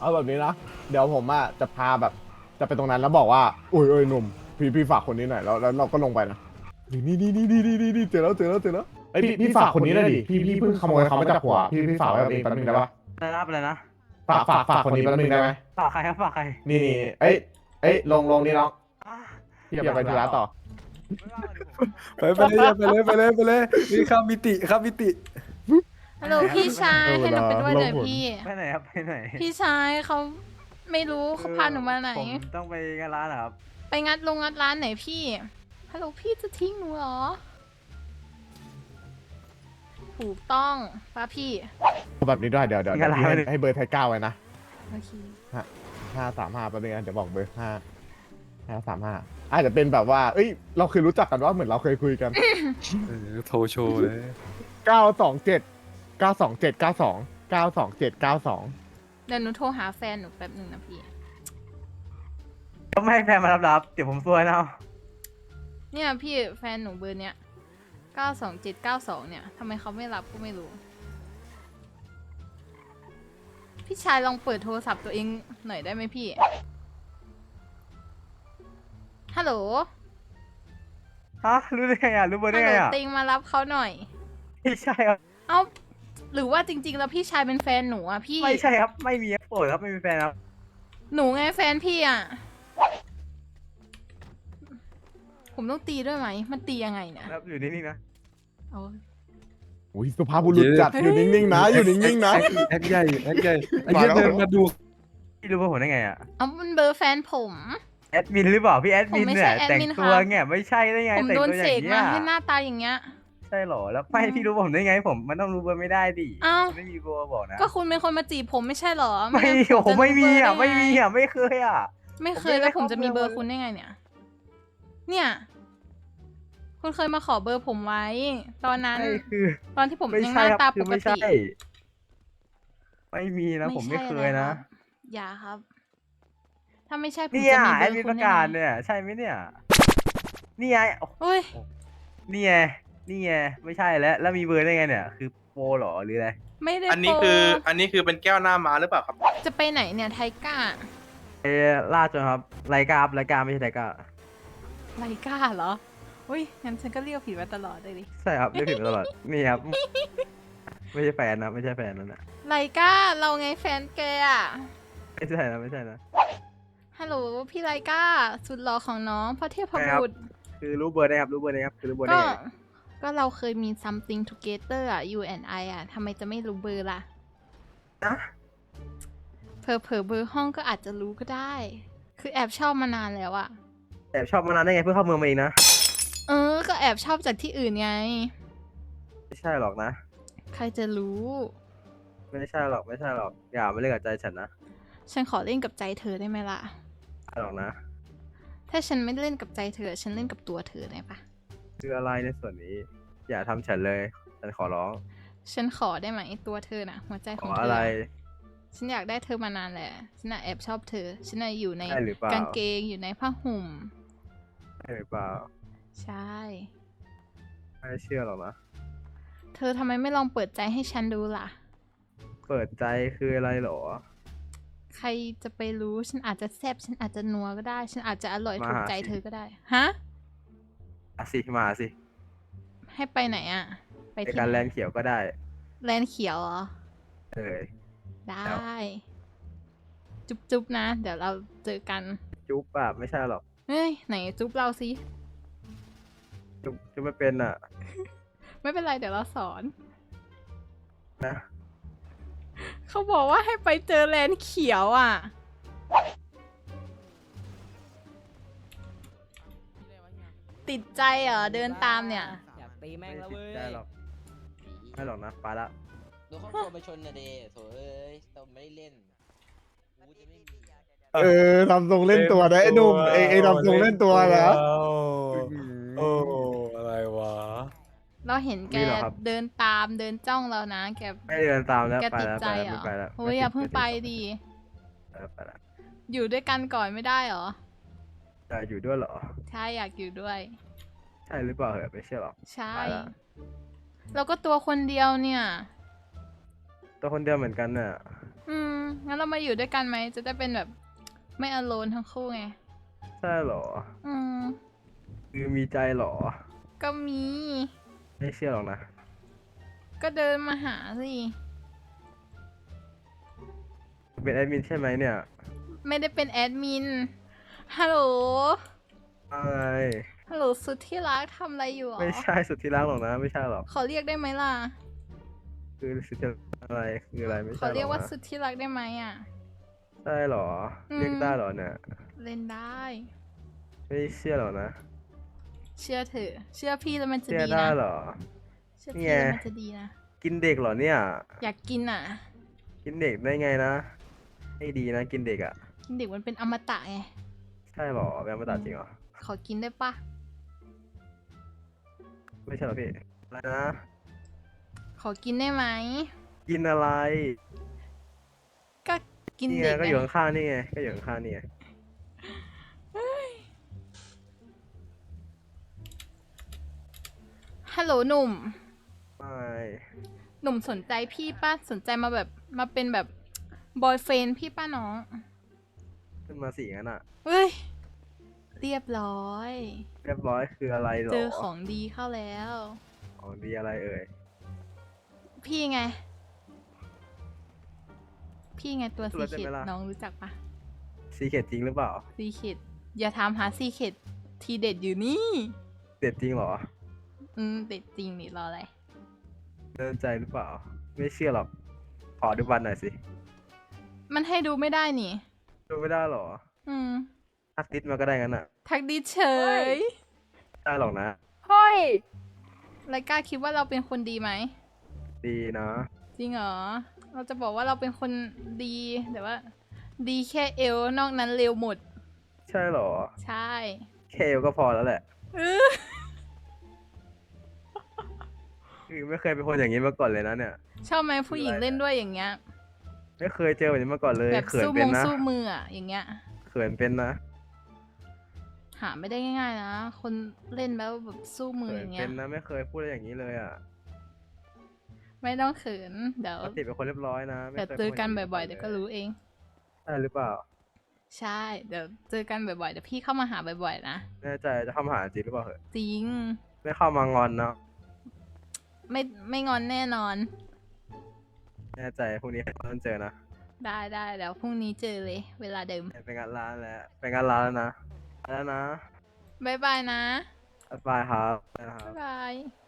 เอาแบบนี้นะ เดี๋ยวผมอะจะพาแบบ จะไปตรงนั้นแล้วบอกว่า อุ้ยเอ้ยหนุ่ม พี่พี่ฝากคนนี้หน่อยแล้วแล้วเราก็ลงไปนะนี่นี่นี่นี่นี่นี่นี่เจอแล้วเจอแล้วเจอแล้วไอยพี่พี่ฝากคนนี้หน่อยดิ พี่พี่เพิ่งขโมยเขามาจากหัว พี่พี่ฝากไว้กับเองแป๊บนึงได้ปะได้รับอะไรนะฝากฝากฝากคนนี้แป๊บนึงได้ไหมฝากใครครับฝากใครนี่นี่เอ้ยเอ้ยลงลงนี่น้องอะพี่อย่าไปธุระต่อ ไม่ว่าเลยผม ไปไปเลยไปเลยไปเลยไปเลยนี่ข้ามมิติข้ามมิติ ฮัลโหลพี่ชายเออให้หนูไปด้วยเวลาเลยลงผลพี่ ไปไหนครับไปไหนพี่ชายเขาไม่รู้เขาพาหนูมาไหน ผมต้องไปงานร้านเหรอครับ ไปงัดลงงัดร้านไหนพี่ ฮัลโหลพี่จะทิ้งหนูเหรอ ถูกต้องป้าพี่เอาแบบนี้ด้วยเดี๋ยวเดี๋ยวเดี๋ยวพี่ให้ให้เบอร์ไทยเก้าไว้นะโอเค ห้าสามห้าแป๊บนึงนะเดี๋ยวบอกเบอร์ห้าห้าสามห้าอาจจะเป็นแบบว่า เอ้ย เราเคยรู้จักกันว่าเหมือนเราเคยคุยกัน เออโทรโชว์เลย เก้าสองเจ็ด เก้าสองเจ็ดเก้าสองเก้าสองเจ็ดเก้าสองเดี๋ยวหนูโทรหาแฟนหนูแป๊บหนึ่งนะพี่ ก็ไม่ให้แฟนมารับรับเดี๋ยวผมซวยนะเอาเนี่ยพี่แฟนหนูเบอร์เนี้ยเก้าสองเจ็ดเก้าสองเนี่ยทำไมเขาไม่รับก็ไม่รู้ พี่ชายลองเปิดโทรศัพท์ตัวเองหน่อยได้ไหมพี่ ฮัลโหล ฮะรู้ได้ไงอะรู้เบอร์ได้ฮัลโหไงลอะติงมารับเขาหน่อย ไม่ใช่ครับเอ้า หรือว่าจริง ๆ แล้วพี่ชายเป็นแฟนหนูอะพี่ ไม่ใช่ครับ ไม่มีครับโปรดครับไม่มีแฟนครับ หนูไงแฟนพี่อะ ผมต้องตีด้วยไหม มันตียังไงเนี่ยครับอยู่นิ่งๆนะโอ้ยอุ้ยสุภาพบุรุษจัดอยู่นิ่งๆนะ อยู่นิ่งๆนะ แอคใหญ่แอคใหญ่ไอ้เหี้ยเดินมาดูพี่รู้เบอร์ผมได้ไงอะเอามันเบอร์แฟนผม แอดมินหรือเปล่าพี่แอดมินผมไม่เนี่ยใช่แอดแต่งมินตัวครับเงี้ยไม่ใช่ได้ไงผมแต่งโดนตัวอเสย่ากงเงี้มายให้หน้าตาอย่างเงี้ย ใช่เหรอ แล้วไม่พี่รู้ผมได้ไง ผมมันต้องรู้เบอร์ไม่ได้ดิอ้าว ไม่มีเบอร์บอกนะก็คุณเป็นคนมาจีบผมไม่ใช่เหรอไม่งั้นโอ้โหจะรู้ไม่มีอะเบร์ไม่ด้งมีอะ ไม่เคยอะ ไม่เคผมไม่ยได้แล้วผมจะมีเข้าเบเบออร์ร์ คุณได้ไงเนี่ย เนี่ย คุณเคยมาขอเบอร์ผมไว้ ตอนนั้น ไม่คือ ตอนที่ผมไม่ยังหใช่น้าครับตาคืปอกไม่ติใช่ ไม่มีนะ ผมไม่เคยนะใช่แล้วครับอย่าครับ ถ้าไม่ใช่ผมเนี่ยจะมีเบแออดร์มินคุปณระได้กาศไงเนี่ย ใช่ไหมเนี่ย นี่ไงโอ้เฮ้ย นี่ไง นี่ไงไม่ใช่แล้วแล้วมีเบอร์ได้ไงเนี่ย คือโปรเหรอหรืออะไรไม่ได้อันนี้โปรคืออันนี้คือเป็นแก้วหน้าม้าหรือเปล่าครับ จะไปไหนเนี่ยไทก้าเออล่าจนครับรายการรายการไม่ใช่รายการไลก้าเหรออุ้ยงั้นฉันก็เรียกผิดมาตลอดเลยดิใช่ครับเรียกผิดมาตลอดนี่ครับ ไม่ใช่แฟนนะไม่ใช่แฟนนั่นนะไลก้าเราไงแฟนแกอะไม่ใช่นะไม่ใช่นะ ฮัลโหลพี่ไลก้าสุดหล่อของน้องพระเทพบุตรคือรู้เบอร์ได้ครับรู้เบอร์ได้ครับคือรู้เบอร์ได้ก็ไง ก็เราเคยมี something together อะ you and I อะทำไมจะไม่รู้เบอร์ล่ะนะเพอเพอๆเบอร์ห้องก็อาจจะรู้ก็ได้ คือแอบชอบมานานแล้วอะ แอบชอบมานานได้ไงเพื่อเข้าเมืองมาเองนะ เออ ก็แอบชอบจากที่อื่นไง ไม่ใช่หรอกนะ ใครจะรู้ ไม่ใช่หรอกไม่ใช่หรอก อย่ามาเล่นกับใจฉันนะฉันขอเล่นกับใจเธอได้ไหมล่ะไม่ใช่หรอกนะ ถ้าฉันไม่เล่นกับใจเธอ ฉันเล่นกับตัวเธอได้ปะ คืออะไรในส่วนนี้ อย่าทำฉันเลย ฉันขอร้อง ฉันขอได้ไหมตัวเธอน่ะหัวใจขขอองเธอะไร ฉันอยากได้เธอมานานแหละฉันน่ะแอบชอบเธอ ฉันน่ะอยู่ในใช่หรือเปล่า กางเกงอยู่ในผ้าห่มใช่หรือเปล่า ใช่ ไม่เชื่อหรอกนะ เธอทำไมไม่ลองเปิดใจให้ฉันดูล่ะ เปิดใจคืออะไรหรอ ใครจะไปรู้ ฉันอาจจะแซบฉันอาจจะนัวก็ได้ ฉันอาจจะอร่อยมาถูกหาใจสิ เธอก็ได้ ฮะ อะสิมาสิให้ไปไหนอะไปในที่การไหแลนนด์เขียวก็ได้ แลนด์เขียวเหรอ เออ ได้แล้วจุ๊บจุ๊บนะ เดี๋ยวเราเจอกัน จุ๊บอะไม่ใช่หรอก เฮ้ย ไหนจุ๊บเราสิ จุ๊บจุ๊บไม่เป็นอะไม่เป็นไรเดี๋ยวเราสอน นะ เขาบอกว่าให้ไปเจอแลนด์เขียวอะ ติดใจเหรอเดินตามเนี่ย อยากตีแม่ไม่งแล้วติเว้ดยใจหรอกไม่หรอกนะไปละโดนครอบครัวไปชนนะเดโถเอ้ยเราไม่ได้เล่นกูจะไม่มีเออทำทรงเล่นตัวนะไอ้หนุ่มเอ้ยเอ้ยทำทรงเล่นตัวนะโอ้อะไรวะ เราเห็นแกนี่เหรอครับเดินตามเดินจ้องเรานะ แกไม่เดินตามแล้วแกไปติดแล้วใจไปเหรแล้วอไปแล้วโอ้ยอย่าเพิ่งไปดีไปแล้วไปแล้วอยู่ด้วยกันก่อนไม่ได้เหรอ จะอยู่ด้วยเหรอ ใช่อยากอยู่ด้วย ใช่หรือเปล่าเหรอไม่ใช่หรอกใช่ ไปละเราก็ตัวคนเดียวเนี่ย ตัวคนเดียวเหมือนกันน่ะ อืม งั้นเรามาอยู่ด้วยกันไหม จะได้เป็นแบบไม่อโลนทั้งคู่ไง ใช่เหรอ อืม คือมีใจเหรอ ก็มี ไม่เชื่อหรอกนะ ก็เดินมาหาสิ เป็นแอดมินใช่ไหมเนี่ย ไม่ได้เป็นแอดมิน ฮัลโหลอะไรฮัลโหลสุดที่รักทำอะไรอยู่หรอ ไม่ใช่สุดที่รักหรอกนะ ไม่ใช่หรอก ขอเรียกได้ไหมล่ะ คือสุดที่อะไรคืออะไรไม่ขใช่อหรเรียกอกว่านะสุดที่รักได้ไหมอะ ใช่เหรอ อืม เรียกได้เหรอเนี่ย เล่นได้ ไม่เชื่อหรอกนะเชื่อเถอะ เชื่อพี่แล้วมันจะเชื่อดีได้นะเหรอ เชื่อนี่พี่ไงแล้วมันจะดีนะ กินเด็กเหรอเนี่ย อยากกินอะ กินเด็กได้ไงนะ ไม่ดีนะ กินเด็กอะ เด็กมันเป็นอมตะไง ใช่เหรอแม่มาตัดจริงเหรอ ขอกินได้ปะไม่ใช่เหรอพี่อะไรนะ ขอกินได้ไหม กินอะไรก็กินนี่ไงเด็กก็ไงอยู่ข้างๆนี่ไงก็อยู่ข้างๆนี่ไงฮัลโหลหนุ่ม ไม่หนุ่มสนใจพี่ป้าสนใจมาแบบมาเป็นแบบบอยเฟนพี่ป้าน้อง ขึ้นมาสี่งั้นอะ เฮ้ย เรียบร้อย เรียบร้อยคืออะไรเหรอเจอของดีเข้าแล้ว ของดีอะไรเอ่ย พี่ไง พี่ไงตัวตัซีวเคเต็มดไหมล่ะน้องรู้จักปะซีเคทจริงหรือเปล่าซีเคดอย่าถามหาซีเคดทีเด็ดอยู่นี่ เด็ดจริงเหรอ อืม เด็ดจริงนี่รออะไรเดินใจหรือเปล่า ไม่เชื่อหรอก ขอดูบัตรหน่อยสิ มันให้ดูไม่ได้นี่ ดูไม่ได้หรออืมทักติดมาก็ได้งั้นอะทักดีเฉยได้หรอกนะ เฮ้ยไรกล้าคิดว่าเราเป็นคนดีไหม ดีนะจริงเหรอ เราจะบอกว่าเราเป็นคนดี แต่ว่า ดีแค่เอวนอกนั้นเร็วหมด ใช่หรอ ใช่ เคลก็พอแล้วแหละ เออคือไม่เคยเป็นคนอย่างนี้มาก่อนเลยนะเนี่ย ชอบไหมผู้หญิงเล่นด้วยอย่างเงี้ย ไม่เคยเจอแบบนี้มาก่อนเลยแบบเขินสู้เป็มนงนะสู้มืออะอย่างเงี้ย เขินเป็นนะหาไม่ได้ง่ายๆนะ คนเล่นแล้วแบบสู้มือเขิอนย่างเงี้เป็ย นนะไม่เคยพูดอะไรอย่างนี้เลยอะไม่ต้องเขิน เดี๋ยวปกติเป็นคนเรียบร้อยนะไม่เดี๋ยวคเจอกันพูดางบ่อยๆเดี๋ยวก็รู้เอง ใช่หรือเปล่าใช่ เดี๋ยวเจอกันบ่อยๆเดี๋ยวพี่เข้ามาหาบ่อยๆนะแน่ใจจะเข้ามาหาจริงหรือเปล่าเหอะจริง ไม่เข้ามางอนเนาะไม่ไม่งอนแน่นอน แน่ใจพรุ่งนี้ต้องเจอนะได้ได้เดี๋ยวพรุ่งนี้เจอเลย เวลาเดิมไปงานร้านแล้วไปงานร้านแล้วนะไปแล้วนะบ๊ายบายนะบ๊ายบายครับไปนะครับบ๊ายบาย